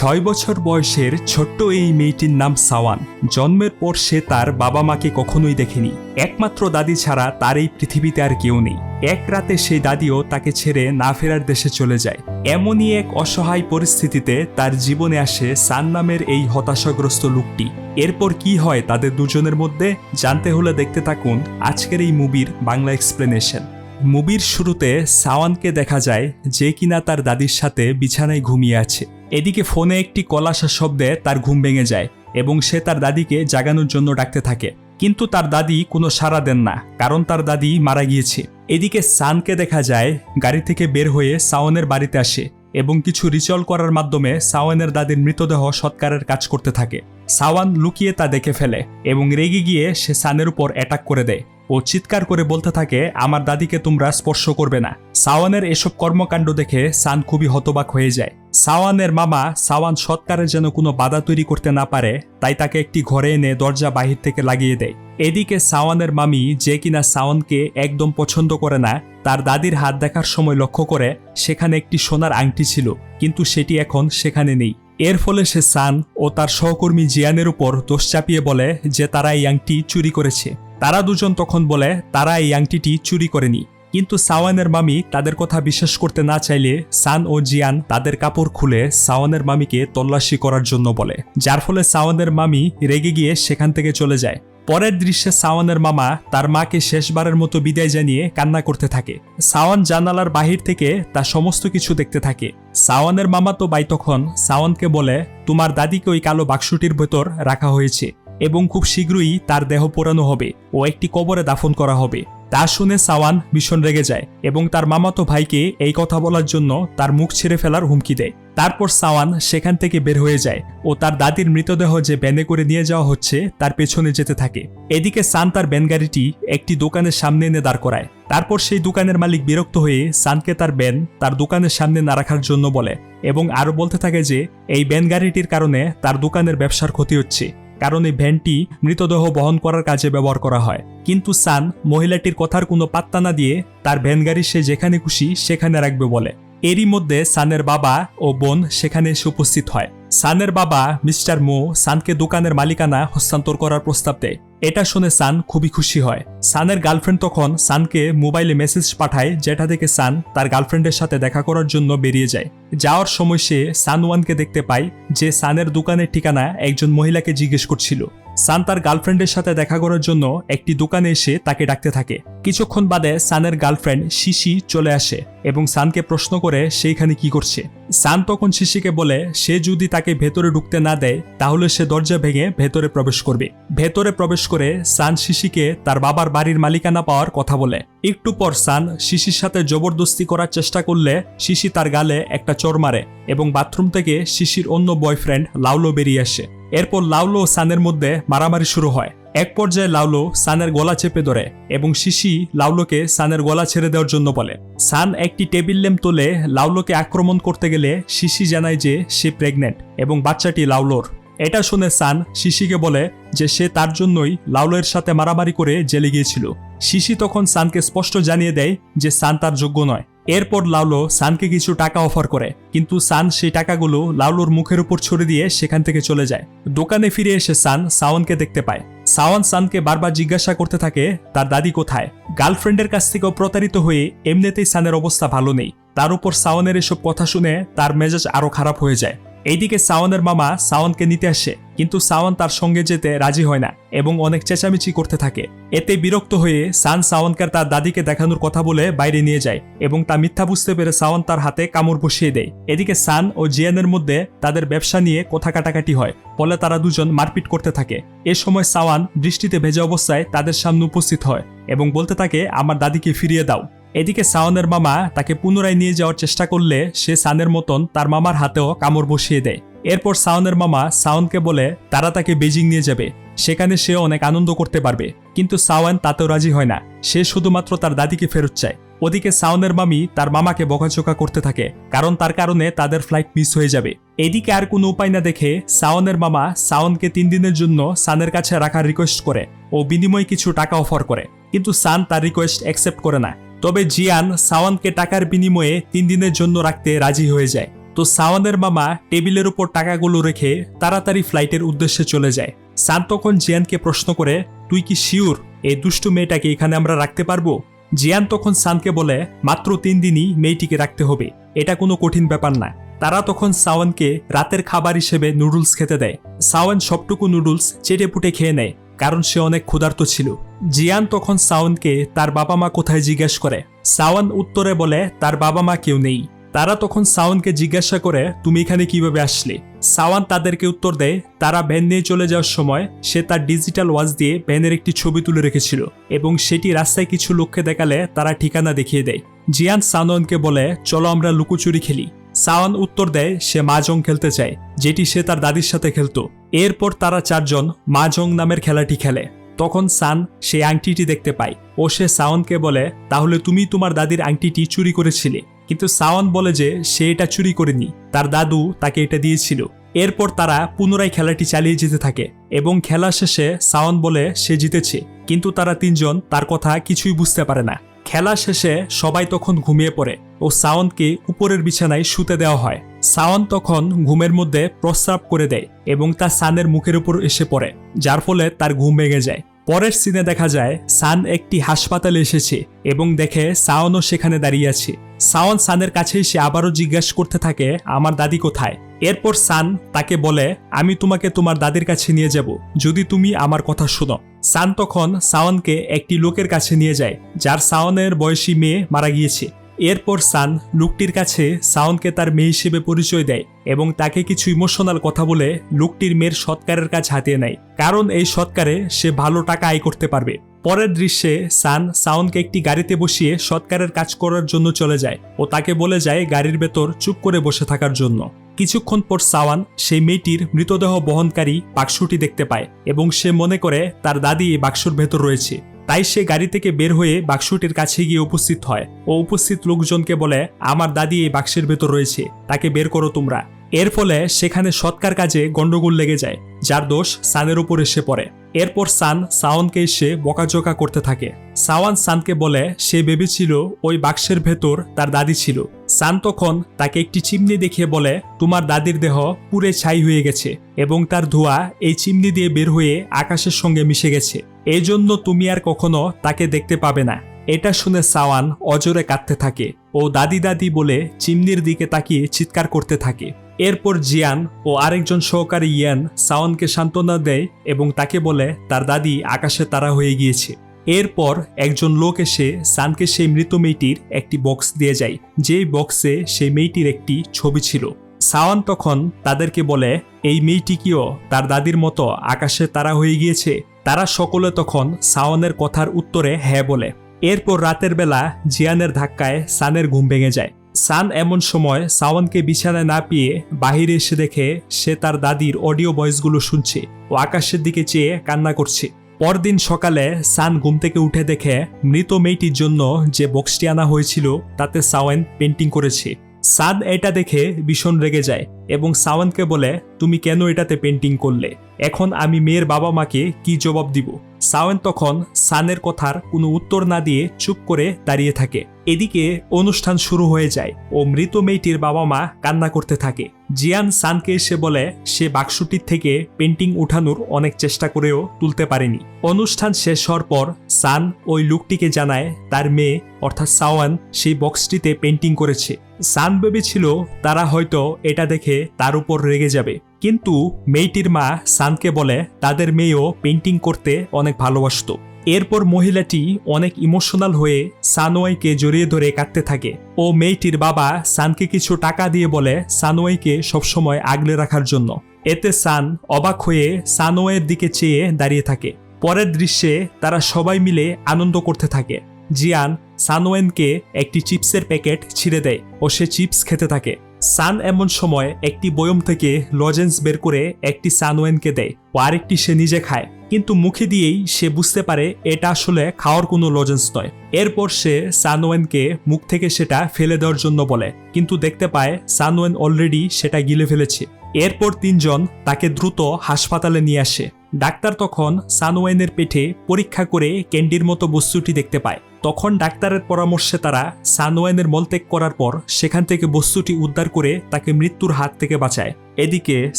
ছয় বছর বয়সের ছোট্ট এই মেয়েটির নাম সাওয়ান। জন্মের পর সে তার বাবা মাকে কখনোই দেখেনি। একমাত্র দাদি ছাড়া তার এই পৃথিবীতে আর কেউ নেই। এক রাতে সেই দাদিও তাকে ছেড়ে না ফেরার দেশে চলে যায়। এমনই এক অসহায় পরিস্থিতিতে তার জীবনে আসে সান নামের এই হতাশাগ্রস্ত লোকটি। এরপর কি হয় তাদের দুজনের মধ্যে? জানতে হলে দেখতে থাকুন আজকের এই মুভির বাংলা এক্সপ্লেনেশন। মুভির শুরুতে সাওয়ানকে দেখা যায় যে কিনা তার দাদির সাথে বিছানায় ঘুমিয়ে আছে। এদিকে ফোনে একটি কলাশা শব্দে তার ঘুম ভেঙে যায় এবং সে তার দাদিকে জাগানোর জন্য ডাকতে থাকে। কিন্তু তার দাদি কোনো সাড়া দেন না, কারণ তার দাদি মারা গিয়েছে। এদিকে সানকে দেখা যায় গাড়ি থেকে বের হয়ে সাওয়ানের বাড়িতে আসে এবং কিছু রিচল করার মাধ্যমে সাওয়ানের দাদির মৃতদেহ সৎকারের কাজ করতে থাকে। সাওয়ান লুকিয়ে তা দেখে ফেলে এবং রেগে গিয়ে সে সানের উপর অ্যাটাক করে দেয়। ও চিৎকার করে বলতে থাকে, আমার দাদিকে তোমরা স্পর্শ করবে না। সাওয়ানের এসব কর্মকাণ্ড দেখে সান খুবই হতবাক হয়ে যায়। সাওয়ানের মামা সাওয়ান সৎকারের যেন কোনো বাধা তৈরি করতে না পারে, তাই তাকে একটি ঘরে এনে দরজা বাহির থেকে লাগিয়ে দেয়। এদিকে সাওয়ানের মামি যে কিনা সাওয়ানকে একদম পছন্দ করে না, তার দাদির হাত দেখার সময় লক্ষ্য করে সেখানে একটি সোনার আংটি ছিল, কিন্তু সেটি এখন সেখানে নেই। এর ফলে সে সান ও তার সহকর্মী জিয়ানের উপর দোষ চাপিয়ে বলে যে তারা এই আংটি চুরি করেছে। তারা দুজন তখন বলে, তারা এই আংটিটি চুরি করেনি। কিন্তু সাওয়ানের মামি তাদের কথা বিশ্বাস করতে না চাইলে সান ও জিয়ান তাদের কাপড় খুলে সাওয়ানের মামিকে তল্লাশি করার জন্য বলে, যার ফলে সাওয়ানের মামি রেগে গিয়ে সেখান থেকে চলে যায়। পরের দৃশ্যে সাওয়ানের মামা তার মাকে শেষবারের মতো বিদায় জানিয়ে কান্না করতে থাকে। সাওয়ান জানালার বাহির থেকে তা সমস্ত কিছু দেখতে থাকে। সাওয়ানের মামা তো বাই তখন সাওয়ানকে বলে, তোমার দাদিকে ওই কালো বাক্সটির ভেতর রাখা হয়েছে। এবং খুব শীঘ্রই তার দেহ পোড়ানো হবে ও একটি কবরে দাফন করা হবে। তা শুনে সাওয়ান ভীষণ রেগে যায় এবং তার মামাতো ভাইকে এই কথা বলার জন্য তার মুখ ছেড়ে ফেলার হুমকি দেয়। তারপর সাওয়ান সেখান থেকে বের হয়ে যায় ও তার দাদির মৃতদেহ যে ব্যানে করে নিয়ে যাওয়া হচ্ছে তার পেছনে যেতে থাকে। এদিকে সান তার ব্যান গাড়িটি একটি দোকানের সামনে এনে দাঁড় করায়। তারপর সেই দোকানের মালিক বিরক্ত হয়ে সানকে তার ব্যান তার দোকানের সামনে না রাখার জন্য বলে এবং আরও বলতে থাকে যে, এই ব্যান গাড়িটির কারণে তার দোকানের ব্যবসার ক্ষতি হচ্ছে। কারণ এই ভ্যানটি মৃতদেহ বহন করার কাজে ব্যবহার করা হয়। কিন্তু সান মহিলাটির কথার কোনো পাত্তা না দিয়ে তার ভ্যান গাড়ি সে যেখানে খুশি সেখানে রাখবে বলে। এরই মধ্যে সানের বাবা ও বোন সেখানে এসে উপস্থিত হয়। সানের বাবা মিস্টার মো সানকে দোকানের মালিকানা হস্তান্তর করার প্রস্তাব দেয়। এটা শুনে সান খুবই খুশি হয়। সানের গার্লফ্রেন্ড তখন সানকে মোবাইলে মেসেজ পাঠায় যেটা থেকে সান তার গার্লফ্রেন্ডের সাথে দেখা করার জন্য বেরিয়ে যায়। যাওয়ার সময় সে সান ওয়ানকে দেখতে পায় যে সানের দোকানের ঠিকানা একজন মহিলাকে জিজ্ঞেস করছিল। সান তার গার্লফ্রেন্ডের সাথে দেখা করার জন্য একটি দোকানে এসে তাকে ডাকতে থাকে। কিছুক্ষণ বাদে সানের গার্লফ্রেন্ড শিশি চলে আসে এবং সানকে প্রশ্ন করে সেইখানে কি করছে। সান তখন শিশিকে বলে, সে যদি তাকে ভেতরে ঢুকতে না দেয়, তাহলে সে দরজা ভেঙে ভেতরে প্রবেশ করবে। ভেতরে প্রবেশ করে সান শিশিকে তার বাবার বাড়ির মালিকানা পাওয়ার কথা বলে। একটু পর সান শিশির সাথে জবরদস্তি করার চেষ্টা করলে শিশি তার গালে একটা চোর মারে এবং বাথরুম থেকে শিশির অন্য বয়ফ্রেন্ড লাউলো বেরিয়ে আসে। এরপর লাউলো সানের মধ্যে মারামারি শুরু হয়। এক পর্যায়ে লাউলো সানের গলা চেপে ধরে এবং শিশি লাউলোকে সানের গলা ছেড়ে দেওয়ার জন্য বলে। সান একটি টেবিল ল্যাম্প তোলে লাউলোকে আক্রমণ করতে গেলে শিশি জানায় যে সে প্রেগনেন্ট এবং বাচ্চাটি লাউলোর এটা শুনে সান শিশিকে বলে যে সে তার জন্যই লাউলোর সাথে মারামারি করে জেলে গিয়েছিল। শিশি তখন সানকে স্পষ্ট জানিয়ে দেয় যে সান তার যোগ্য নয়। এরপর লাউলো সানকে কিছু টাকা অফার করে, কিন্তু সান সেই টাকাগুলো লাউলোর মুখের উপর ছড়ে দিয়ে সেখান থেকে চলে যায়। দোকানে ফিরে এসে সান সাওয়ানকে দেখতে পায়। সাওয়ান সানকে বারবার জিজ্ঞাসা করতে থাকে, তার দাদি কোথায়? গার্লফ্রেন্ডের কাছ থেকেও প্রতারিত হয়ে এমনিতেই সানের অবস্থা ভালো নেই। তার উপর সাওয়ানের এসব কথা শুনে তার মেজাজ আরও খারাপ হয়ে যায়। এইদিকে সাওয়ানের মামা সাওয়ানকে নিতে আসে, কিন্তু সাওয়ান তার সঙ্গে যেতে রাজি হয় না এবং অনেক চেঁচামেচি করতে থাকে। এতে বিরক্ত হয়ে সান সাওয়ানকে তার দাদিকে দেখানোর কথা বলে বাইরে নিয়ে যায় এবং তা মিথ্যা বুঝতে পেরে সাওয়ান তার হাতে কামড় বসিয়ে দেয়। এদিকে সান ও জিয়ানের মধ্যে তাদের ব্যবসা নিয়ে কথা কাটাকাটি হয়, ফলে তারা দুজন মারপিট করতে থাকে। এ সময় সাওয়ান বৃষ্টিতে ভেজা অবস্থায় তাদের সামনে উপস্থিত হয় এবং বলতে থাকে, আমার দাদিকে ফিরিয়ে দাও। এদিকে সাওনের মামা তাকে পুনরায় নিয়ে যাওয়ার চেষ্টা করলে সে সানের মতন তার মামার হাতেও কামড় বসিয়ে দেয়। এরপর সাওনের মামা সাওনকে বলে, তারা তাকে বেজিং নিয়ে যাবে। সেখানে সে অনেক আনন্দ করতে পারবে। কিন্তু সাওয়ান তাতেও রাজি হয় না। সে শুধুমাত্র তার দাদিকে ফেরত চায়। ওদিকে সাওনের মামি তার মামাকে বকাঝোকা করতে থাকে, কারণ তার কারণে তাদের ফ্লাইট মিস হয়ে যাবে। এদিকে আর কোনো উপায় না দেখে সাওনের মামা সাওনকে তিন দিনের জন্য সানের কাছে রাখার রিকোয়েস্ট করে ও বিনিময়ে কিছু টাকা অফার করে। কিন্তু সান তার রিকোয়েস্ট অ্যাকসেপ্ট করে না। তবে জিয়ান সাওয়ানকে টাকার বিনিময়ে তিন দিনের জন্য রাখতে রাজি হয়ে যায়। তো সাওয়ানের মামা টেবিলের উপর টাকাগুলো রেখে তাড়াতাড়ি ফ্লাইটের উদ্দেশ্যে চলে যায়। সান তখন জিয়ানকে প্রশ্ন করে, তুই কি শিওর এই দুষ্টু মেয়েটাকে এখানে আমরা রাখতে পারব? জিয়ান তখন সানকে বলে, মাত্র তিন দিনই মেয়েটিকে রাখতে হবে। এটা কোনো কঠিন ব্যাপার না। তারা তখন সাওয়ানকে রাতের খাবার হিসেবে নুডলস খেতে দেয়। সাওয়ান সবটুকু নুডলস চেটে পুটে খেয়ে নেয়, কারণ সে অনেক ক্ষুধার্ত ছিল। জিয়ান তখন সাওয়ানকে তার বাবা মা কোথায় জিজ্ঞেস করে? সাওয়ান উত্তরে বলে, তার বাবা মা কেউ নেই। তারা তখন সাওয়ানকে জিজ্ঞাসা করে, তুমি এখানে কীভাবে আসলে? সাওয়ান তাদেরকে উত্তর দেয়, তারা ভ্যান নিয়ে চলে যাওয়ার সময় সে তার ডিজিটাল ওয়াচ দিয়ে ভ্যানের একটি ছবি তুলে রেখেছিল এবং সেটি রাস্তায় কিছু লোককে দেখালে তারা ঠিকানা দেখিয়ে দেয়। জিয়ান সানোয়ানকে বলে, চলো আমরা লুকোচুরি খেলি। সাওয়ান উত্তর দেয়, সে মাজং খেলতে চায়, যেটি সে তার দাদির সাথে খেলতো। এরপর তারা চারজন মাজং নামের খেলাটি খেলে। তখন সান সেই আংটিটি দেখতে পায়। ও সে সাওয়ানকে বলে, তাহলে তুমি তোমার দাদির আংটিটি চুরি করেছিলে। কিন্তু সাওয়ান বলে যে, সে এটা চুরি করেনি। তার দাদু তাকে এটা দিয়েছিল। এরপর তারা পুনরায় খেলাটি চালিয়ে যেতে থাকে এবং খেলা শেষে সাওয়ান বলে, সে জিতেছে। কিন্তু তারা তিনজন তার কথা কিছুই বুঝতে পারে না। খেলা শেষে সবাই তখন ঘুমিয়ে পড়ে ও সাওয়ানকে উপরের বিছানায় শুতে দেওয়া হয়। সাওয়ান তখন ঘুমের মধ্যে প্রস্রাব করে দেয় এবং তা সানের মুখের উপর এসে পড়ে, যার ফলে তার ঘুম ভেঙে যায়। পরের সিনে দেখা যায়, সান একটি হাসপাতালে এসেছে এবং দেখে সাওনও সেখানে দাঁড়িয়ে আছে। সাওন সানের কাছে এসে আবারও জিজ্ঞাসা করতে থাকে, আমার দাদি কোথায়? এরপর সান তাকে বলে, আমি তোমাকে তোমার দাদির কাছে নিয়ে যাব, যদি তুমি আমার কথা শোনো। সান তখন সাওনকে একটি লোকের কাছে নিয়ে যায়, যার সাওনের বয়সী মেয়ে মারা গিয়েছে। এরপর সান লোকটির কাছে সাউনকে তার মেয়ে হিসেবে পরিচয় দেয় এবং তাকে কিছু ইমোশনাল কথা বলে লোকটির মেয়ের সৎকারের কাজ হাতিয়ে নেয়। কারণ এই সৎকারে সে ভালো টাকা আয় করতে পারবে। পরের দৃশ্যে সান সাউনকে একটি গাড়িতে বসিয়ে সৎকারের কাজ করার জন্য চলে যায় ও তাকে বলে যায় গাড়ির ভেতর চুপ করে বসে থাকার জন্য। কিছুক্ষণ পর সাওয়ান সেই মেয়েটির মৃতদেহ বহনকারী বাক্সটি দেখতে পায় এবং সে মনে করে তার দাদি এই বাক্সর ভেতর রয়েছে। তাই সে গাড়ি থেকে বের হয়ে বাক্সটির কাছে গিয়ে উপস্থিত হয় ও উপস্থিত লোকজনকে বলে, আমার দাদি এই বাক্সের ভেতর রয়েছে, তাকে বের করো তোমরা। এর ফলে সেখানে সৎকার কাজে গন্ডগোল লেগে যায়, যার দোষ সানের উপর এসে পড়ে। এরপর সান সাওয়ানকে এসে বকাঝোকা করতে থাকে। সাওয়ান সানকে বলে, সে ভেবেছিল ওই বাক্সের ভেতর তার দাদি ছিল। সান তখন তাকে একটি চিমনি দেখিয়ে বলে, তোমার দাদির দেহ পুরে ছাই হয়ে গেছে এবং তার ধোঁয়া এই চিমনি দিয়ে বের হয়ে আকাশের সঙ্গে মিশে গেছে। এই জন্য তুমি আর কখনো তাকে দেখতে পাবে না। এটা শুনে সাওয়ান অজরে কাঁদতে থাকে ও দাদি দাদি বলে চিমনির দিকে তাকিয়ে চিৎকার করতে থাকে। এরপর জিয়ান ও আরেকজন সহকারী ইয়ান সাওয়ানকে সান্ত্বনা দেয় এবং তাকে বলে, তার দাদি আকাশে তারা হয়ে গিয়েছে। এরপর একজন লোক এসে সানকে সেই মৃত মেয়েটির একটি বক্স দিয়ে যায়। যেই বক্সে সেই মেয়েটির একটি ছবি ছিল। সাওয়ান তখন তাদেরকে বলে, এই মেয়েটিকেও তার দাদির মতো আকাশে তারা হয়ে গিয়েছে? তারা সকলে তখন সাওয়ানের কথার উত্তরে হ্যাঁ বলে। এরপর রাতের বেলা জিয়ানের ধাক্কায় সানের ঘুম ভেঙে যায়। সান এমন সময় সাওয়ানকে বিছানায় না পেয়ে বাহিরে এসে দেখে সে তার দাদির অডিও ভয়েসগুলো শুনছে ও আকাশের দিকে চেয়ে কান্না করছে। পরদিন সকালে সান ঘুম থেকে উঠে দেখে মৃত মেয়েটির জন্য যে বক্সটি আনা হয়েছিল তাতে সাওয়ান পেন্টিং করেছে। সাদ এটা দেখে ভীষণ রেগে যায় এবং সাওয়ানকে বলে, তুমি কেন এটাতে পেন্টিং করলে? এখন আমি মেয়ের বাবা মাকে কি জবাব দিব? সাওয়েন তখন সানের কথার কোনো উত্তর না দিয়ে চুপ করে দাঁড়িয়ে থাকে। এদিকে অনুষ্ঠান শুরু হয়ে যায় ও মৃত মেয়েটির বাবা মা কান্না করতে থাকে। জিয়ান সানকে এসে বলে, সে বাক্সটির থেকে পেন্টিং উঠানোর অনেক চেষ্টা করেও তুলতে পারেনি। অনুষ্ঠান শেষ হওয়ার পর সান ওই লুকটিকে জানায়, তার মেয়ে, অর্থাৎ সাওয়ান সেই বক্সটিতে পেন্টিং করেছে। সান ভেবেছিল তারা হয়তো এটা দেখে তার উপর রেগে যাবে। কিন্তু মেয়েটির মা সানকে বলে, তাদের মেয়েও পেন্টিং করতে অনেক ভালোবাসত। এরপর মহিলাটি অনেক ইমোশনাল হয়ে সানোয়াইকে জড়িয়ে ধরে কাঁদতে থাকে। ও মেয়েটির বাবা সানকে কিছু টাকা দিয়ে বলে সানোয়াইকে সবসময় আগলে রাখার জন্য। এতে সান অবাক হয়ে সানোয়ের দিকে চেয়ে দাঁড়িয়ে থাকে। পরের দৃশ্যে তারা সবাই মিলে আনন্দ করতে থাকে। জিয়ান সানওয়েনকে একটি চিপসের প্যাকেট ছিঁড়ে দেয় ও সে চিপস খেতে থাকে। সান এমন সময় একটি বয়ম থেকে লজেন্স বের করে একটি সানোয়েনকে দেয় ও আরেকটি সে নিজে খায়। কিন্তু মুখে দিয়েই সে বুঝতে পারে এটা আসলে খাওয়ার কোনো লজেন্স নয়। এরপর সে সানওয়েনকে মুখ থেকে সেটা ফেলে দেওয়ার জন্য বলে, কিন্তু দেখতে পায় সানোয়েন অলরেডি সেটা গিলে ফেলেছে। এরপর তিনজন তাকে দ্রুত হাসপাতালে নিয়ে আসে। ডাক্তার তখন সানোয়েনের পেটে পরীক্ষা করে ক্যান্ডির মতো বস্তুটি দেখতে পায়। তখন ডাক্তারের পরামর্শে তারা সানওয়ানের মলত্যাগ করার পর সেখান থেকে বস্তুটি উদ্ধার করে তাকে মৃত্যুর হাত থেকে বাঁচায়। এদিকে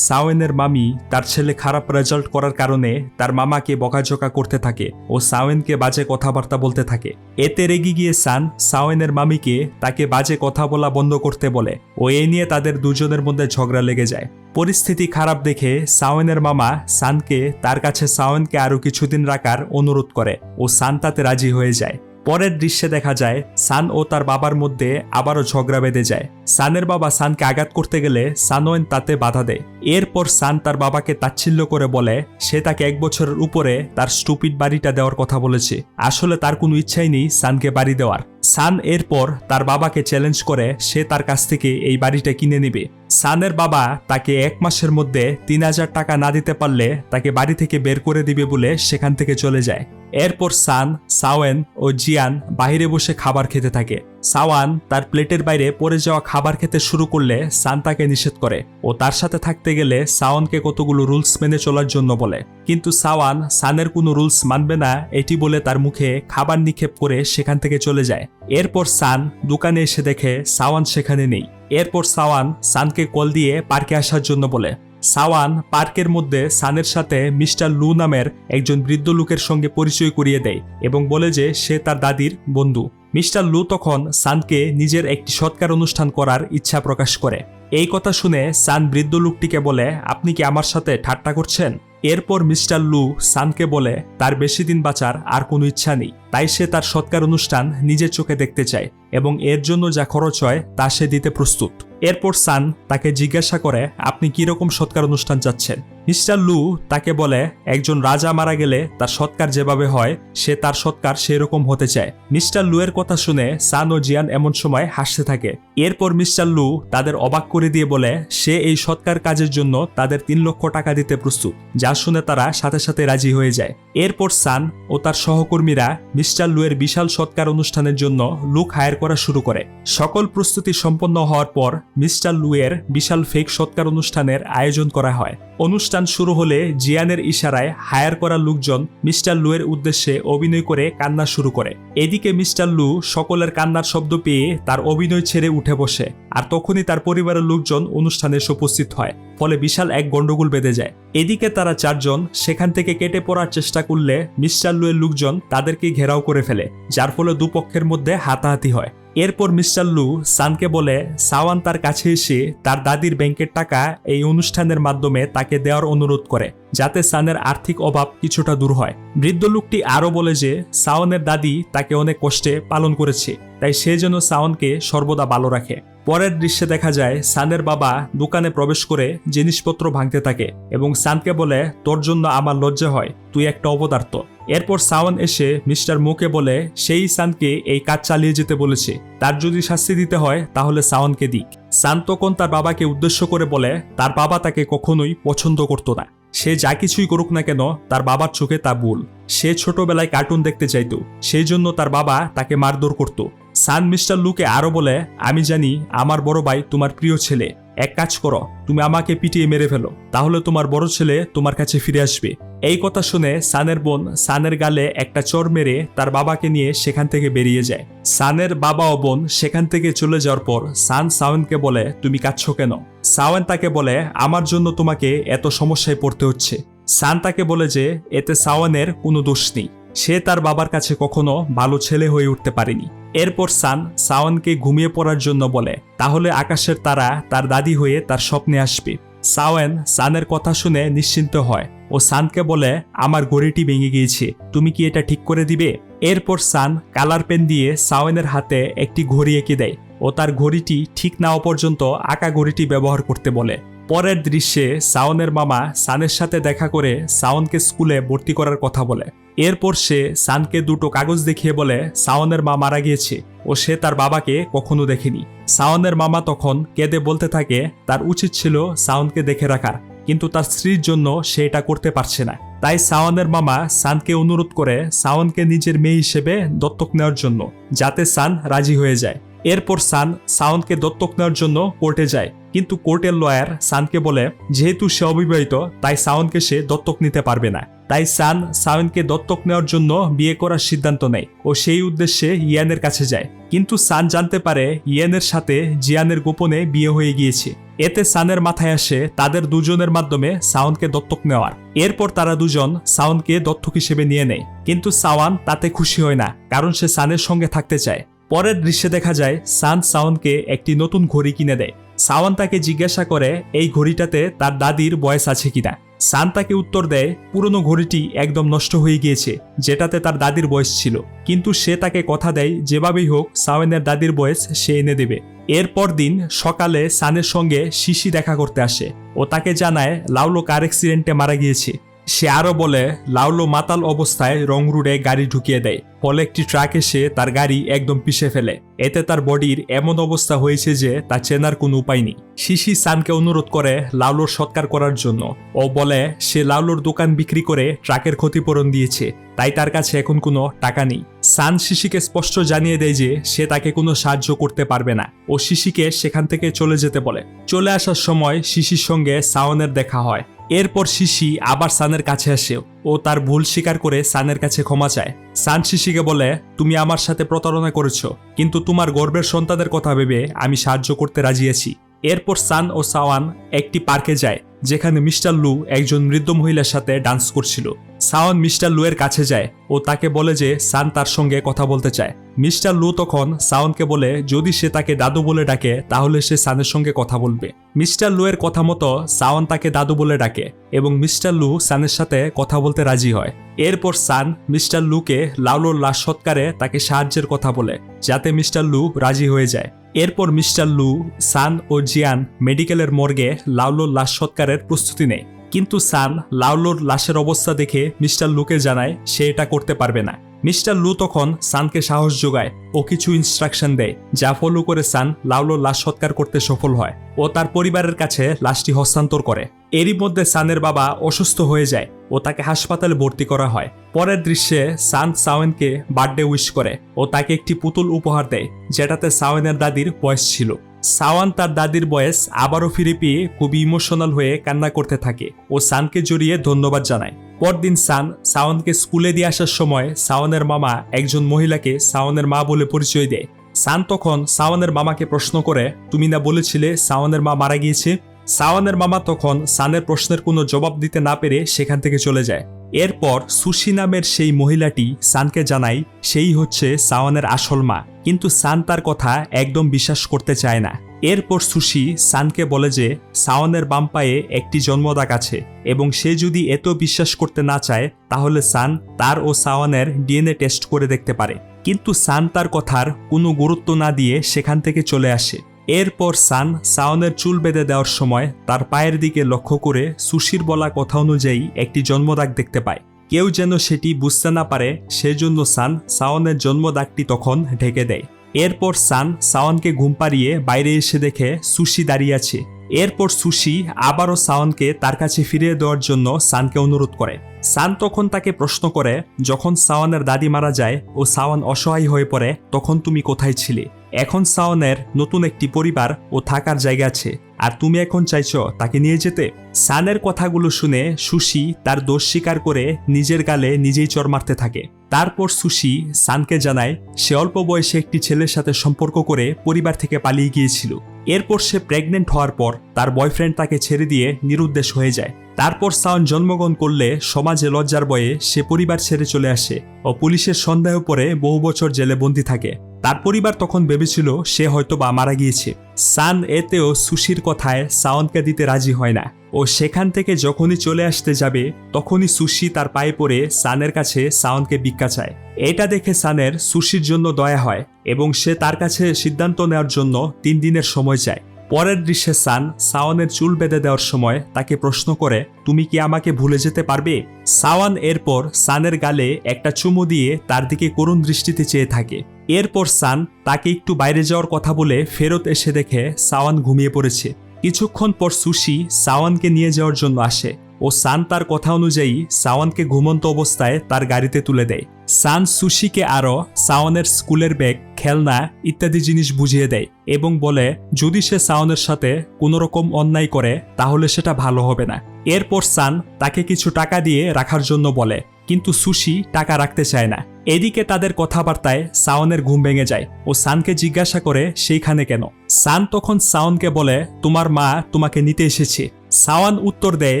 সাওয়েনের মামি তার ছেলে খারাপ রেজাল্ট করার কারণে তার মামাকে বকাঝকা করতে থাকে ও সাওয়েনকে বাজে কথাবার্তা বলতে থাকে। এতে রেগে গিয়ে সান সাওয়েনের মামিকে তাকে বাজে কথা বলা বন্ধ করতে বলে ও এ নিয়ে তাদের দুজনের মধ্যে ঝগড়া লেগে যায়। পরিস্থিতি খারাপ দেখে সাওয়েনের মামা সানকে তার কাছে সাওয়েনকে আরও কিছুদিন রাখার অনুরোধ করে ও সান তাতে রাজি হয়ে যায়। পরের দৃশ্যে দেখা যায়, সান ও তার বাবার মধ্যে আবারও ঝগড়া বেঁধে যায়। সানের বাবা সানকে আঘাত করতে গেলে সানোয়েন তাতে বাধা দেয়। এরপর সান তার বাবাকে তাচ্ছিল্য করে বলে, সে তাকে এক বছরের উপরে তার স্টুপিড বাড়িটা দেওয়ার কথা বলেছে। আসলে তার কোনো ইচ্ছাই নেই সানকে বাড়ি দেওয়ার। সান এরপর তার বাবাকে চ্যালেঞ্জ করে সে তার কাছ থেকে এই বাড়িটা কিনে নেবে। সানের বাবা তাকে এক মাসের মধ্যে তিন হাজার টাকা না দিতে পারলে তাকে বাড়ি থেকে বের করে দিবে বলে সেখান থেকে চলে যায়। এরপর সান, সাওয়েন ও জিয়ান বাইরে বসে খাবার খেতে থাকে। সাওয়ান তার প্লেটের বাইরে পড়ে যাওয়া খাবার খেতে শুরু করলে সান তাকে নিষেধ করে ও তার সাথে থাকতে গেলে সাওয়ানকে কতগুলো রুলস মেনে চলার জন্য বলে। কিন্তু সাওয়ান সানের কোনো রুলস মানবে না, এটি বলে তার মুখে খাবার নিক্ষেপ করে সেখান থেকে চলে যায়। এরপর সান দোকানে এসে দেখে সাওয়ান সেখানে নেই। এরপর সাওয়ান সানকে কল দিয়ে পার্কে আসার জন্য বলে সাওয়ান পার্কের মধ্যে সানের সাথে মিস্টার লু নামের একজন বৃদ্ধ লোকের সঙ্গে পরিচয় করিয়ে দেয় এবং বলে যে সে তার দাদির বন্ধু। মিস্টার লু তখন সানকে নিজের একটি সৎকার অনুষ্ঠান করার ইচ্ছা প্রকাশ করে। এই কথা শুনে সান বৃদ্ধ লোকটিকে বলে, আপনি কি আমার সাথে ঠাট্টা করছেন? এরপর মিস্টার লু সানকে বলে, তার বেশি দিন বাঁচার আর কোনো ইচ্ছা নেই। তাই সে তার সৎকার অনুষ্ঠান নিজের চোখে দেখতে চায় এবং এর জন্য যা খরচ হয় তা সে দিতে প্রস্তুত। এরপর সান তাকে জিজ্ঞাসা করে, আপনি কীরকম সৎকার অনুষ্ঠান চাচ্ছেন? মিস্টার লু তাকে বলে, একজন রাজা মারা গেলে তার সৎকার যেভাবে হয়, সে তার সৎকার সেরকম হতে চায়। মিস্টার লু এর কথা শুনে সান ও জিয়ান এমন সময় হাসতে থাকে। এরপর মিস্টার লু তাদের অবাক করে দিয়ে বলে, সে এই সৎকার কাজের জন্য তাদের তিন লক্ষ টাকা দিতে প্রস্তুত। যা শুনে তারা সাথে সাথে রাজি হয়ে যায়। এরপর সান ও তার সহকর্মীরা মিস্টার লুয়ের বিশাল সৎকার অনুষ্ঠানের জন্য লুক হায়ার করা শুরু করে। সকল প্রস্তুতি সম্পন্ন হওয়ার পর মিস্টার লুয়ের বিশাল ফেক সৎকার অনুষ্ঠানের আয়োজন করা হয়। অনুষ্ঠান শুরু হলে জিয়ানের ইশারায় হায়ার করা লোকজন মিস্টার লুয়ের উদ্দেশ্যে অভিনয় করে কান্না শুরু করে। এদিকে মিস্টার লু সকলের কান্নার শব্দ পেয়ে তার অভিনয় ছেড়ে উঠে বসে আর তখনই তার পরিবারের লোকজন অনুষ্ঠানে উপস্থিত হয়, ফলে বিশাল এক গন্ডগোল বেঁধে যায়। এদিকে তারা চারজন সেখান থেকে কেটে পড়ার চেষ্টা করলে মিস্টার লুয়ের লোকজন তাদেরকে ঘেরাও করে ফেলে, যার ফলে দুপক্ষের মধ্যে হাতাহাতি হয়। এরপর মিস্টার লু সানকে বলে, সাওয়ান তার কাছে এসে তার দাদির ব্যাংকের টাকা এই অনুষ্ঠানের মাধ্যমে তাকে দেওয়ার অনুরোধ করে। যাতে সানের আর্থিক অভাব কিছুটা দূর হয়। বৃদ্ধ লোকটি আরও বলে যে সাওয়ানের দাদি তাকে অনেক কষ্টে পালন করেছে, তাই সে যেন সাওয়ানকে সর্বদা ভালো রাখে। পরের দৃশ্যে দেখা যায়, সানের বাবা দোকানে প্রবেশ করে জিনিসপত্র ভাঙতে থাকে এবং সানকে বলে, তোর জন্য আমার লজ্জা হয়, তুই একটা অবদার্থ এরপর সাওয়ান এসে মিস্টার মুকে বলে, সেই সানকে এই কাজ চালিয়ে যেতে বলেছে, তার যদি শাস্তি দিতে হয়, তাহলে সাওয়ানকে দিক। সান তখন তার বাবাকে উদ্দেশ্য করে বলে, তার বাবা তাকে কখনোই পছন্দ করতো না। সে যা কিছুই করুক না কেন, তার বাবার চোখে তা ভুল। সে ছোটবেলায় কার্টুন দেখতে চাইতো। সেই জন্য তার বাবা তাকে মারধর করত। সান মিস্টার লুকে আরও বলে, আমি জানি আমার বড় ভাই তোমার প্রিয় ছেলে। এক কাজ করো, তুমি আমাকে পিটিয়ে মেরে ফেলো। তাহলে তোমার বড় ছেলে তোমার কাছে ফিরে আসবে। এই কথা শুনে সানের বোন সানের গালে একটা চর মেরে তার বাবাকে নিয়ে সেখান থেকে বেরিয়ে যায়। সানের বাবা ও বোন সেখান থেকে চলে যাওয়ার পর সান সাওয়েনকে বলে, তুমি কাঁদছ কেন? সাওয়েন তাকে বলে, আমার জন্য তোমাকে এত সমস্যায় পড়তে হচ্ছে। সান তাকে বলে যে, এতে সাওয়ানের কোনো দোষ নেই। সে তার বাবার কাছে কখনো ভালো ছেলে হয়ে উঠতে পারেনি। এরপর সান সাওয়ানকে ঘুমিয়ে পড়ার জন্য বলে, তাহলে আকাশের তারা তার দাদি হয়ে তার স্বপ্নে আসবে। সাওয়েন সানের কথা শুনে নিশ্চিন্ত হয়। ও সানকে বলে, আমার ঘড়িটি ভেঙে গিয়েছে, তুমি কি এটা ঠিক করে দিবে? এরপর সান কালার পেন দিয়ে সাওয়েনের হাতে একটি ঘড়ি এঁকে দেয় ও তার ঘড়িটি ঠিক না পর্যন্ত আঁকা ঘড়িটি ব্যবহার করতে বলে। পরের দৃশ্যে সাওনের মামা সানের সাথে দেখা করে সাওনকে স্কুলে ভর্তি করার কথা বলে। এরপর সে সানকে দুটো কাগজ দেখিয়ে বলে, সাওনের মা মারা গিয়েছে ও সে তার বাবাকে কখনো দেখেনি। সাওনের মামা তখন কেঁদে বলতে থাকে, তার উচিত ছিল সাওনকে দেখে রাখার। কিন্তু তার স্ত্রীর জন্য সে এটা করতে পারছে না। তাই সাওয়ানের মামা সানকে অনুরোধ করে সাওয়ানকে নিজের মেয়ে হিসেবে দত্তক নেওয়ার জন্য, যাতে সান রাজি হয়ে যায়। এরপর সান সাওয়ানকে দত্তক নেওয়ার জন্য কোর্টে যায়। কিন্তু কোর্টের লয়ার সানকে বলে, যেহেতু সে অবিবাহিত, তাই সাওনকে সে দত্তক নিতে পারবে না। তাই সান সাওয়ানকে দত্তক নেওয়ার জন্য বিয়ে করার সিদ্ধান্ত নেয় ও সেই উদ্দেশ্যে ইয়ানের কাছে যায়। কিন্তু সান জানতে পারে ইয়ানের সাথে জিয়ানের গোপনে বিয়ে হয়ে গিয়েছে। এতে সানের মাথায় আসে তাদের দুজনের মাধ্যমে সাউনকে দত্তক নেওয়ার। এরপর তারা দুজন সাউনকে দত্তক হিসেবে নিয়ে নেয়। কিন্তু সাওয়ান তাতে খুশি হয় না, কারণ সে সানের সঙ্গে থাকতে চায়। পরের দৃশ্যে দেখা যায়, সান সাউনকে একটি নতুন ঘড়ি কিনে দেয়। সাওয়ান তাকে জিজ্ঞাসা করে, এই ঘড়িটাতে তার দাদির বয়স আছে কিনা? সান তাকে উত্তর দেয়, পুরনো ঘড়িটি একদম নষ্ট হয়ে গিয়েছে, যেটাতে তার দাদির বয়স ছিল। কিন্তু সে তাকে কথা দেয়, যেভাবেই হোক, সাওয়েনের দাদির বয়স সে এনে দেবে। এরপর দিন সকালে সানের সঙ্গে শিশি দেখা করতে আসে ও তাকে জানায় লাউলো কার অ্যাক্সিডেন্টে মারা গিয়েছে। সে আরও বলে, লাউলো মাতাল অবস্থায় রং রুডে গাড়ি ঢুকিয়ে দেয়। ফলে একটি ট্রাক এসে তার গাড়ি একদম পিষে ফেলে। এতে তার বডির এমন অবস্থা হয়েছে যে তা চেনার কোনো উপায় নেই। শিশি সানকে অনুরোধ করে লাউলোর সৎকার করার জন্য। ও বলে, সে লাউলোর দোকান বিক্রি করে ট্রাকের ক্ষতিপূরণ দিয়েছে। তাই তার কাছে এখন কোনো টাকা নেই। সান শিশিকে স্পষ্ট জানিয়ে দেয় যে সে তাকে কোনো সাহায্য করতে পারবে না। ও শিশিকে সেখান থেকে চলে যেতে বলে। চলে আসার সময় শিশির সঙ্গে সাওনের দেখা হয়। এরপর শিশি আবার সানের কাছে আসে ও তার ভুল স্বীকার করে সানের কাছে ক্ষমা চায়। সান শিশিকে বলে, তুমি আমার সাথে প্রতারণা করেছ, কিন্তু তোমার গর্বের সন্তানের কথা ভেবে আমি সাহায্য করতে রাজি আছি। এরপর সান ও সাওয়ান একটি পার্কে যায়, যেখানে মিস্টার লু একজন বৃদ্ধ মহিলার সাথে ডান্স করছিল। সাওয়ান মিস্টার লুয়ের কাছে যায় ও তাকে বলে যে সান তার সঙ্গে কথা বলতে চায়। মিস্টার লু তখন সাওয়ানকে বলে, যদি সে তাকে দাদু বলে ডাকে, তাহলে সে সানের সঙ্গে কথা বলবে। মিস্টার লুয়ের কথা মতো সাওয়ান তাকে দাদু বলে ডাকে এবং মিস্টার লু সানের সাথে কথা বলতে রাজি হয়। এরপর সান মিস্টার লুকে লাউলোর লাশ সৎকারে তাকে সাহায্যের কথা বলে, যাতে মিস্টার লু রাজি হয়ে যায়। এরপর মিস্টার লু, সান ও জিয়ান মেডিকেলের মর্গে লাউলোর লাশ সৎকারের প্রস্তুতি নেয়। কিন্তু সান লাউলোর লাশের অবস্থা দেখে মিস্টার লুকে জানায় সে এটা করতে পারবে না। মিস্টার লু তখন সানকে সাহস যোগায় ও কিছু ইনস্ট্রাকশন দেয়, যা ফলো করে সান লাউলোর লাশ সৎকার করতে সফল হয় ও তার পরিবারের কাছে লাশটি হস্তান্তর করে। এরই মধ্যে সানের বাবা অসুস্থ হয়ে যায় ও তাকে হাসপাতালে ভর্তি করা হয়। পরের দৃশ্যে সান সাওয়েনকে বার্থডে উইশ করে ও তাকে একটি পুতুল উপহার দেয়, যেটাতে সাওয়েনের দাদির বয়স ছিল। সাওয়ান তার দাদির বয়স আবারও ফিরে পেয়ে খুবই ইমোশনাল হয়ে কান্না করতে থাকে ও সানকে জড়িয়ে ধন্যবাদ জানায়। পরদিন সান সাওয়ানকে স্কুলে দিয়ে আসার সময় সাওয়ানের মামা একজন মহিলাকে সাওয়ানের মা বলে পরিচয় দেয়। সান তখন সাওয়ানের মামাকে প্রশ্ন করে, তুমি না বলেছিলে সাওয়ানের মা মারা গিয়েছে? সাওয়ানের মামা তখন সানের প্রশ্নের কোনো জবাব দিতে না পেরে সেখান থেকে চলে যায়। এরপর সুশি নামের সেই মহিলাটি সানকে জানায়, সেই হচ্ছে সাওয়ানের আসল মা। কিন্তু সান তার কথা একদম বিশ্বাস করতে চায় না। এরপর সুশি সানকে বলে যে, সাওয়ানের বাম পায়ে একটি জন্মদাগ আছে এবং সে যদি এত বিশ্বাস করতে না চায়, তাহলে সান তার ও সাওয়ানের ডিএনএ টেস্ট করে দেখতে পারে। কিন্তু সান তার কথার কোনো গুরুত্ব না দিয়ে সেখান থেকে চলে আসে। এরপর সান সাওনের চুল বেঁধে দেওয়ার সময় তার পায়ের দিকে লক্ষ্য করে সুশির বলা কথা অনুযায়ী একটি জন্মদাগ দেখতে পায়। কেউ যেন সেটি বুঝতে না পারে, সেজন্য সান সাওনের জন্মদাগটি তখন ঢেকে দেয়। এরপর সান সাওয়ানকে ঘুম পাড়িয়ে বাইরে এসে দেখে সুশি দাঁড়িয়ে আছে। এরপর সুশি আবারও সাওয়ানকে তার কাছে ফিরিয়ে দেওয়ার জন্য সানকে অনুরোধ করে। সান তখন তাকে প্রশ্ন করে, যখন সাওয়ানের দাদি মারা যায় ও সাওয়ান অসহায় হয়ে পড়ে, তখন তুমি কোথায় ছিলে? এখন সাওনের নতুন একটি পরিবার ও থাকার জায়গা আছে। আর তুমি এখন চাইছো তাকে নিয়ে যেতে? সানের কথাগুলো শুনে সুশি তার দোষ স্বীকার করে নিজের গালে নিজেই চর মারতে থাকে। তারপর সুশি সানকে জানায়, সে অল্প বয়সে একটি ছেলের সাথে সম্পর্ক করে পরিবার থেকে পালিয়ে গিয়েছিল। এরপর সে প্রেগনেন্ট হওয়ার পর তার বয়ফ্রেন্ড তাকে ছেড়ে দিয়ে নিরুদ্দেশ হয়ে যায়। তারপর সাউন জন্মগ্রহণ করলে সমাজে লজ্জার বয়ে সে পরিবার ছেড়ে চলে আসে ও পুলিশের সন্দেহ পরে বহু বছর জেলে বন্দী থাকে। তার পরিবার তখন ভেবেছিল সে হয়তো বা মারা গিয়েছে। সান এতেও সুশির কথায় সাওনকে দিতে রাজি হয় না। ও সেখান থেকে যখনই চলে আসতে যাবে, তখনই সুশি তার পায়ে পড়ে সানের কাছে সাওনকে ভিক্ষা চায়। এটা দেখে সানের সুশির জন্য দয়া হয় এবং সে তার কাছে সিদ্ধান্ত নেওয়ার জন্য তিন দিনের সময় চায় পরের দৃশ্যে সান সাওয়ানের চুল বেঁধে দেওয়ার সময় তাকে প্রশ্ন করে, তুমি কি আমাকে ভুলে যেতে পারবে? সাওয়ান এরপর সানের গালে একটা চুমু দিয়ে তার দিকে করুণ দৃষ্টিতে চেয়ে থাকে। এরপর সান তাকে একটু বাইরে যাওয়ার কথা বলে ফেরত এসে দেখে সাওয়ান ঘুমিয়ে পড়েছে। কিছুক্ষণ পর সুশি সাওয়ানকে নিয়ে যাওয়ার জন্য আসে ও সান তার কথা অনুযায়ী সাওয়ানকে ঘুমন্ত অবস্থায় তার গাড়িতে তুলে দেয়। সান সুশিকে আরও সাওয়ানের স্কুলের ব্যাগ, খেলনা ইত্যাদি জিনিস বুঝিয়ে দেয় এবং বলে, যদি সে সাওয়ানের সাথে কোনো রকম অন্যায় করে, তাহলে সেটা ভালো হবে না। এরপর সান তাকে কিছু টাকা দিয়ে রাখার জন্য বলে কিন্তু সুশি টাকা রাখতে চায় না। এদিকে তাদের কথাবার্তায় সাওনের ঘুম ভেঙে যায় ও সানকে জিজ্ঞাসা করে, সেইখানে কেন? সান তখন সাওনকে বলে, তোমার মা তোমাকে নিতে এসেছে। সাওয়ান উত্তর দেয়,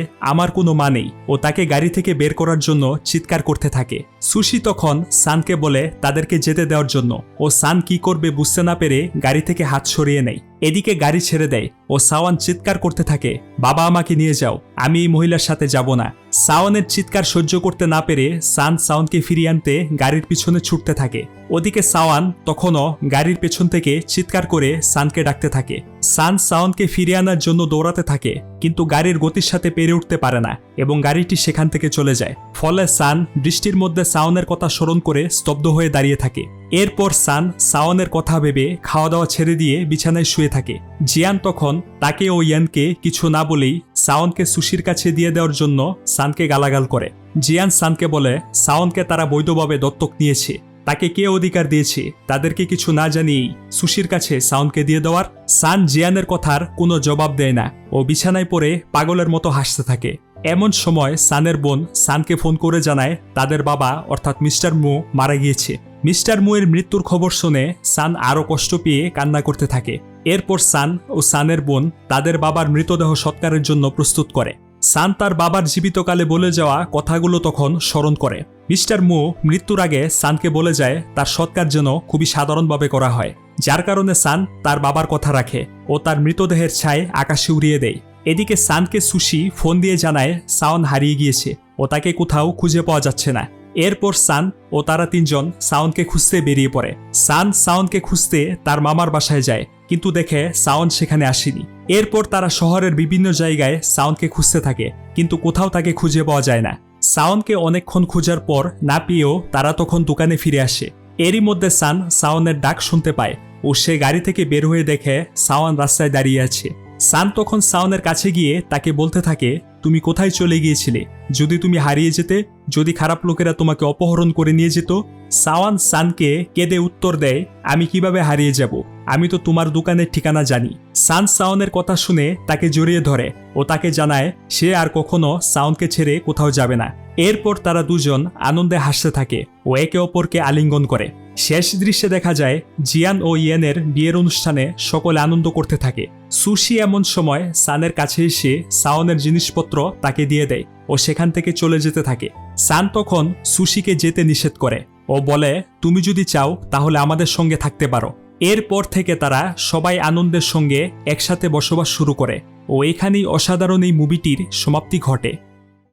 আমার কোনো মা নেই। ও তাকে গাড়ি থেকে বের করার জন্য চিৎকার করতে থাকে। সুশি তখন সানকে বলে তাদেরকে যেতে দেওয়ার জন্য। ও সান কি করবে বুঝতে না পেরে গাড়ি থেকে হাত সরিয়ে নেয়। এদিকে গাড়ি ছেড়ে দেয়। ও সাওয়ান চিৎকার করতে থাকে, বাবা, আমাকে নিয়ে যাও। আমি এই মহিলার সাথে যাব না। সাওয়ানের চিৎকার সহ্য করতে না পেরে সান সাউনকে ফিরিয়ে আনতে গাড়ির পিছনে ছুটতে থাকে। ওদিকে সাওয়ান তখনও গাড়ির পেছন থেকে চিৎকার করে সানকে ডাকতে থাকে। সান সাওনকে ফিরিয়ে আনার জন্য দৌড়াতে থাকে, কিন্তু গাড়ির গতির সাথে পেরে উঠতে পারে না এবং গাড়িটি সেখান থেকে চলে যায়। ফলে সান বৃষ্টির মধ্যে সাওনের কথা স্মরণ করে স্তব্ধ হয়ে দাঁড়িয়ে থাকে। এরপর সান সাওনের কথা ভেবে খাওয়া দাওয়া ছেড়ে দিয়ে বিছানায় শুয়ে থাকে। জিয়ান তখন তাকে ও ইয়ানকে কিছু না বলেই সাওনকে সুশির কাছে দিয়ে দেওয়ার জন্য সানকে গালাগাল করে। জিয়ান সানকে বলে, সাওনকে তারা বৈধভাবে দত্তক নিয়েছে। তাকে কে অধিকার দিয়েছে, তাদেরকে কিছু না জানিয়েই সুশির কাছে সাউন্ডকে দিয়ে দেওয়ার? সান জিয়ানের কথার কোনো জবাব দেয় না। ও বিছানায় পড়ে পাগলের মতো হাসতে থাকে। এমন সময় সানের বোন সানকে ফোন করে জানায়, তাদের বাবা, অর্থাৎ মিস্টার মু, মারা গিয়েছে। মিস্টার মুয়ের মৃত্যুর খবর শুনে সান আরও কষ্ট পেয়ে কান্না করতে থাকে। এরপর সান ও সানের বোন তাদের বাবার মৃতদেহ সৎকারের জন্য প্রস্তুত করে। সান তার বাবার জীবিতকালে বলে যাওয়া কথাগুলো তখন স্মরণ করে। মিস্টার মু মৃত্যুর আগে সানকে বলে যায়, তার সৎকার যেন খুবই সাধারণভাবে করা হয়। যার কারণে সান তার বাবার কথা রাখে ও তার মৃতদেহের ছায় আকাশে উড়িয়ে দেয়। এদিকে সানকে সুশি ফোন দিয়ে জানায় সাওন হারিয়ে গিয়েছে ও তাকে কোথাও খুঁজে পাওয়া যাচ্ছে না। এরপর সান ও তারা তিনজন সাউনকে খুঁজতে বেরিয়ে পড়ে। সান সাউনকে খুঁজতে তার মামার বাসায় যায়, কিন্তু দেখে সাউন সেখানে আসেনি। এরপর তারা শহরের বিভিন্ন জায়গায় সাউনকে খুঁজতে থাকে, কিন্তু কোথাও তাকে খুঁজে পাওয়া যায় না। সাউনকে অনেকক্ষণ খোঁজার পর না পেয়েও তারা তখন দোকানে ফিরে আসে। এরই মধ্যে সান সাউনের ডাক শুনতে পায় ও সে গাড়ি থেকে বের হয়ে দেখে সাওয়ান রাস্তায় দাঁড়িয়ে আছে। সান তখন সাউনের কাছে গিয়ে তাকে বলতে থাকে, তুমি কোথায় চলে গিয়েছিলে? যদি তুমি হারিয়ে যেতে, যদি খারাপ লোকেরা তোমাকে অপহরণ করে নিয়ে যেত, সাওয়ান সানকে কেঁদে উত্তর দেয়, আমি কীভাবে হারিয়ে যাব? আমি তো তোমার দোকানের ঠিকানা জানি। সান সাউনের কথা শুনে তাকে জড়িয়ে ধরে ও তাকে জানায়, সে আর কখনো সাউনকে ছেড়ে কোথাও যাবে না। এরপর তারা দুজন আনন্দে হাসতে থাকে ও একে অপরকে আলিঙ্গন করে। শেষ দৃশ্যে দেখা যায়, জিয়ান ও ইয়েনের বিয়ের অনুষ্ঠানে সকলে আনন্দ করতে থাকে। সুশি এমন সময় সানের কাছে এসে সাওনের জিনিসপত্র তাকে দিয়ে দেয় ও সেখান থেকে চলে যেতে থাকে। সান তখন সুশিকে যেতে নিষেধ করে। ও বলে, তুমি যদি চাও, তাহলে আমাদের সঙ্গে থাকতে পারো। এরপর থেকে তারা সবাই আনন্দের সঙ্গে একসাথে বসবাস শুরু করে। ও এখানেই অসাধারণ এই মুভিটির সমাপ্তি ঘটে।